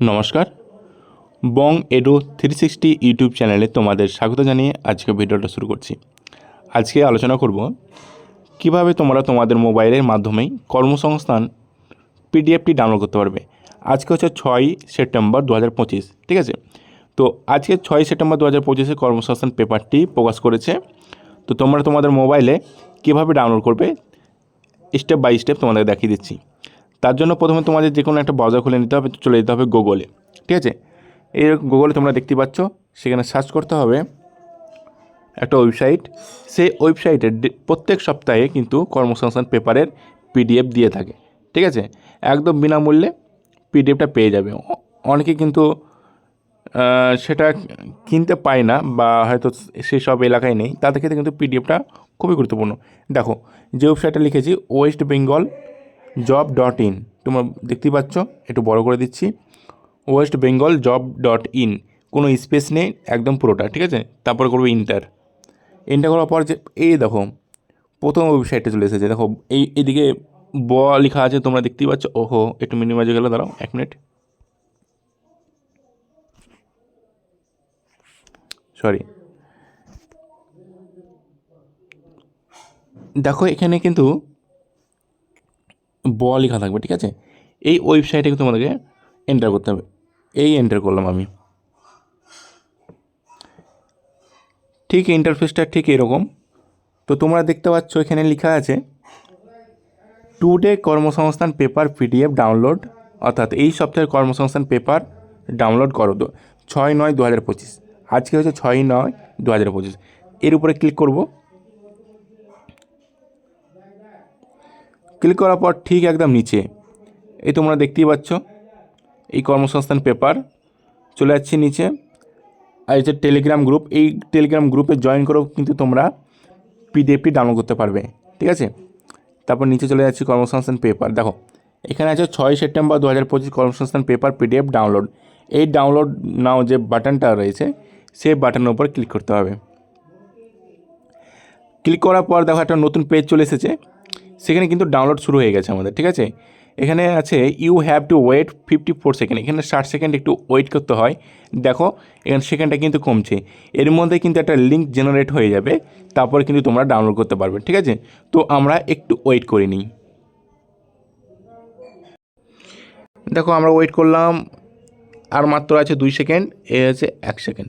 নমস্কার। Bong ado three sixty YouTube চ্যানেলে তোমাদের স্বাগত জানিয়ে আজকে ভিডিওটা শুরু করছি। আজকে আলোচনা করব কীভাবে তোমরা তোমাদের মোবাইলের মাধ্যমেই কর্মসংস্থান পিডিএফটি ডাউনলোড করতে পারবে। আজকে হচ্ছে ছয় সেপ্টেম্বর দু হাজার পঁচিশ, ঠিক আছে? তো আজকে ছয় সেপ্টেম্বর দু হাজার পঁচিশে কর্মসংস্থান পেপারটি প্রকাশ করেছে। তো তোমরা তোমাদের মোবাইলে কীভাবে ডাউনলোড করবে, স্টেপ বাই স্টেপ তোমাদের দেখিয়ে দিচ্ছি। তার জন্য প্রথমে তোমাদের যে কোনো একটা ব্রাউজার খুলে নিতে হবে, চলে যেতে হবে গুগলে ঠিক আছে? এই গুগলে তোমরা দেখতে পাচ্ছ, সেখানে সার্চ করতে হবে একটা ওয়েবসাইট সেই ওয়েবসাইটে প্রত্যেক সপ্তাহে কিন্তু কর্মসংস্থান পেপারের পিডিএফ দিয়ে থাকে। ঠিক আছে? একদম বিনামূল্যে পিডিএফটা পেয়ে যাবে। অনেকে কিন্তু সেটা কিনতে পায় না বা হয়তো সেই সব এলাকায় নেই, তাদের ক্ষেত্রে কিন্তু পিডিএফটা খুবই গুরুত্বপূর্ণ। দেখো, যে ওয়েবসাইটটা লিখেছি West Bengal job dot in তোমরা দেখতেই পাচ্ছ, একটু বড় করে দিচ্ছি। West Bengal job dot in কোনো স্পেস নেই, একদম পুরোটা, ঠিক আছে? তারপরে করব ইন্টার এন্টার করার পর যে, এই দেখো, প্রথম ওয়েবসাইটে চলে এসেছে। দেখো, এই, এদিকে ব লেখা আছে, তোমরা দেখতেই পাচ্ছ। ওহো, একটু মিনিমাইজে গেলে, দাঁড়াও, এক মিনিট সরি দেখো, এখানে কিন্তু ব লেখা থাকবে, ঠিক আছে? এই ওয়েবসাইটে তোমাদেরকে এন্টার করতে হবে। এই এন্টার করলাম আমি। ঠিক ইন্টারফেসটা ঠিক এরকম। তো তোমরা দেখতে পাচ্ছ, এখানে লেখা আছে টু ডে কর্মসংস্থান পেপার পিডিএফ ডাউনলোড অর্থাৎ এই সপ্তাহের কর্মসংস্থান পেপার ডাউনলোড করো। তো ছয় নয় দু হাজার পঁচিশ। আজকে হচ্ছে ছয় নয় দু হাজার পঁচিশ। এর উপরে ক্লিক করব। ক্লিক করার পর ঠিক একদম নিচে। এই তোমরা দেখতেই পাচ্ছ, এই কর্মসংস্থান পেপার। চলে যাচ্ছে নিচে। আর হচ্ছে টেলিগ্রাম গ্রুপ এই টেলিগ্রাম গ্রুপে জয়েন করেও কিন্তু তোমরা পিডিএফটি ডাউনলোড করতে পারবে, ঠিক আছে? তারপর নিচে চলে যাচ্ছে কর্মসংস্থান পেপার। দেখো, এখানে আছে ছয় সেপ্টেম্বর দু হাজার পঁচিশ কর্মসংস্থান পেপার পিডিএফ ডাউনলোড এই ডাউনলোড নাও যে বাটনটা রয়েছে, সেই বাটনের উপর ক্লিক করতে হবে। ক্লিক করার পর দেখো একটা নতুন পেজ চলে এসেছে। সেখানে কিন্তু ডাউনলোড শুরু হয়ে গেছে আমাদের, ঠিক আছে? এখানে আছে you have to wait fifty four second এখানে ষাট সেকেন্ড একটু ওয়েট করতে হয়। দেখো, এখানে সেকেন্ডটা কিন্তু কমছে। এর মধ্যে কিন্তু একটা লিঙ্ক জেনারেট হয়ে যাবে, তারপরে কিন্তু তোমরা ডাউনলোড করতে পারবে, ঠিক আছে? তো আমরা একটু ওয়েট করে নিই। দেখো, আমরা ওয়েট করলাম, আর মাত্র আছে দুই সেকেন্ড এ আছে এক সেকেন্ড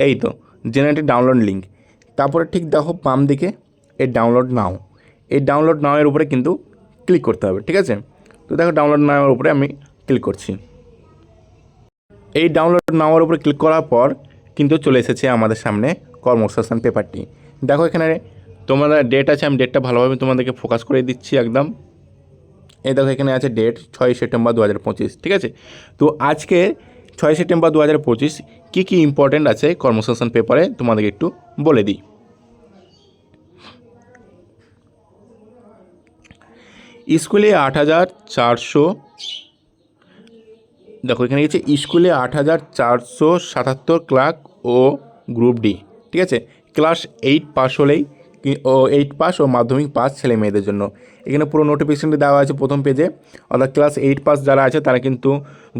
এই তো জেনারেটেড ডাউনলোড লিঙ্ক তারপরে ঠিক দেখো বাম দিকে এই ডাউনলোড নাও এই ডাউনলোড নাও এর উপরে কিন্তু ক্লিক করতে হবে, ঠিক আছে? তো দেখো ডাউনলোড নাওয়ের উপরে আমি ক্লিক করছি। এই ডাউনলোড নাওয়ার উপরে ক্লিক করার পর কিন্তু চলে এসেছে আমাদের সামনে কর্মসংস্থান পেপারটি। দেখো এখানে তোমাদের ডেট আছে, আমি ডেটটা ভালোভাবে তোমাদেরকে ফোকাস করে দিচ্ছি একদম। এই দেখো এখানে আছে ডেট ছয় সেপ্টেম্বর দু হাজার পঁচিশ, ঠিক আছে? তো আজকে ছয় সেপ্টেম্বর দু হাজার পঁচিশ কী কী ইম্পর্টেন্ট আছে কর্মসংস্থান পেপারে তোমাদেরকে একটু বলে দিই। স্কুলে আট হাজার চারশো, দেখো এখানে গেছে স্কুলে আট হাজার চারশো সাতাত্তর ক্লার্ক ও গ্রুপ ডি, ঠিক আছে? ক্লাস এইট পাস হলেই ও এইট পাস ও মাধ্যমিক পাস ছেলে মেয়েদের জন্য। এখানে পুরো নোটিফিকেশনটি দেওয়া আছে প্রথম পেজে অর্থাৎ ক্লাস এইট পাস যারা আছে, তারা কিন্তু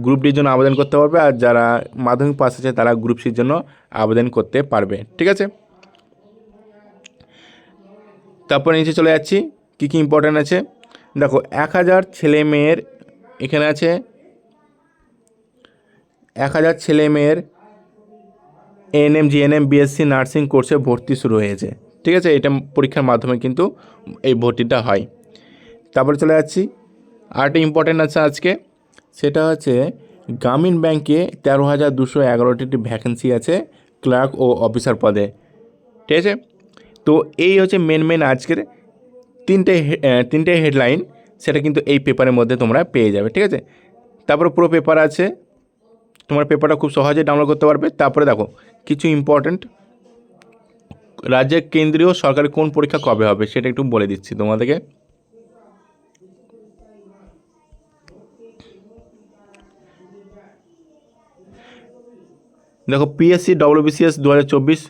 গ্রুপ ডির জন্য আবেদন করতে পারবে আর যারা মাধ্যমিক পাস আছে, তারা গ্রুপ সির জন্য আবেদন করতে পারবে, ঠিক আছে? তারপর নিচে চলে যাচ্ছি। কী কী ইম্পর্ট্যান্ট আছে? দেখো, এক হাজার ছেলে মেয়ের এখানে আছে। এক হাজার ছেলে মেয়ের এএনএম জিএনএম, বিএসসি নার্সিং কোর্সে ভর্তি শুরু হয়েছে। ঠিক আছে? এটা পরীক্ষার মাধ্যমে কিন্তু এই ভর্তিটা হয়। তারপরে চলে যাচ্ছি। আরেকটা ইম্পর্টেন্ট আছে আজকে। সেটা হচ্ছে গ্রামীণ ব্যাংকে তেরো হাজার দুশো এগারোটি ভ্যাকেন্সি আছে ক্লার্ক ও অফিসার পদে। ঠিক আছে? তো এই হচ্ছে মেন মেন আজকের তিনটে তিনটে হেডলাইন সেটা কিন্তু এই পেপারের মধ্যে তোমরা পেয়ে যাবে, ঠিক আছে? তারপরে পুরো পেপার আছে, তোমার পেপারটা খুব সহজে ডাউনলোড করতে পারবে। তারপরে দেখো, কিছু ইম্পর্ট্যান্ট রাজ্যের কেন্দ্রীয় সরকারি কোন পরীক্ষা কবে হবে সেটা একটু বলে দিচ্ছি তোমাদেরকে। দেখো পিএসসি ডব্লিউবিসিএস দু হাজার চব্বিশ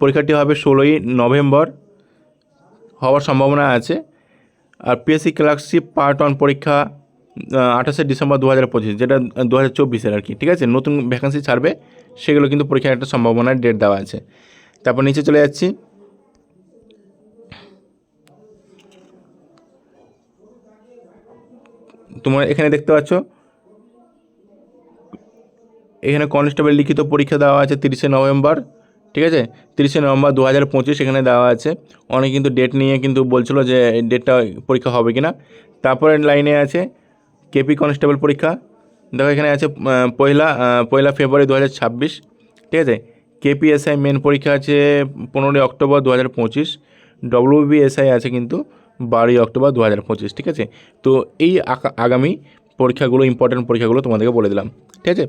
পরীক্ষাটি হবে ষোলোই নভেম্বর। হওয়ার সম্ভাবনা আছে। আর পিএসসি ক্লার্কশিপ পার্ট ওয়ান পরীক্ষা আঠাশে ডিসেম্বর দু হাজার পঁচিশ, যেটা দু হাজার চব্বিশের আর কি, ঠিক আছে? নতুন ভ্যাকান্সি ছাড়বে, সেগুলো কিন্তু পরীক্ষার একটা সম্ভাবনার ডেট দেওয়া আছে। তারপর নিচে চলে যাচ্ছি। তোমরা এখানে দেখতে পাচ্ছ, এখানে কনস্টেবল লিখিত পরীক্ষা দেওয়া আছে তিরিশে নভেম্বর। ঠিক আছে? তিরিশে নভেম্বর দু হাজার পঁচিশ এখানে দেওয়া আছে। অনেক কিন্তু ডেট নিয়ে কিন্তু বলছিল যে ডেটটা পরীক্ষা হবে কি না তারপরে লাইনে আছে কেপি কনস্টেবল পরীক্ষা। দেখো এখানে আছে পয়লা পয়লা ফেব্রুয়ারি দু হাজার ছাব্বিশ। ঠিক আছে? কেপিএসআই মেন পরীক্ষা আছে পনেরোই অক্টোবর দু হাজার পঁচিশ ডব্লিউবিএসআই আছে কিন্তু বারোই অক্টোবর দু হাজার পঁচিশ। ঠিক আছে? তো এই আগামী পরীক্ষাগুলো ইম্পর্টেন্ট পরীক্ষাগুলো তোমাদেরকে বলে দিলাম। ঠিক আছে?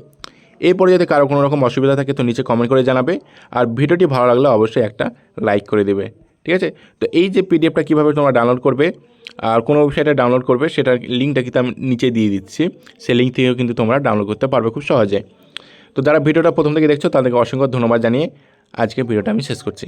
এরপরে যদি কারও কোনো রকম অসুবিধা থাকে তো নিচে কমেন্ট করে জানাবে। আর ভিডিওটি ভালো লাগলে অবশ্যই একটা লাইক করে দেবে। ঠিক আছে? তো এই যে পিডিএফটা কীভাবে তোমরা ডাউনলোড করবে আর কোনো ওয়েবসাইটে ডাউনলোড করবে সেটার লিঙ্কটা কিন্তু আমি নিচে দিয়ে দিচ্ছি। সেই লিঙ্ক থেকেও কিন্তু তোমরা ডাউনলোড করতে পারবে খুব সহজে। তো যারা ভিডিওটা প্রথম থেকে দেখছ তাদেরকে অসংখ্য ধন্যবাদ জানিয়ে আজকে ভিডিওটা আমি শেষ করছি।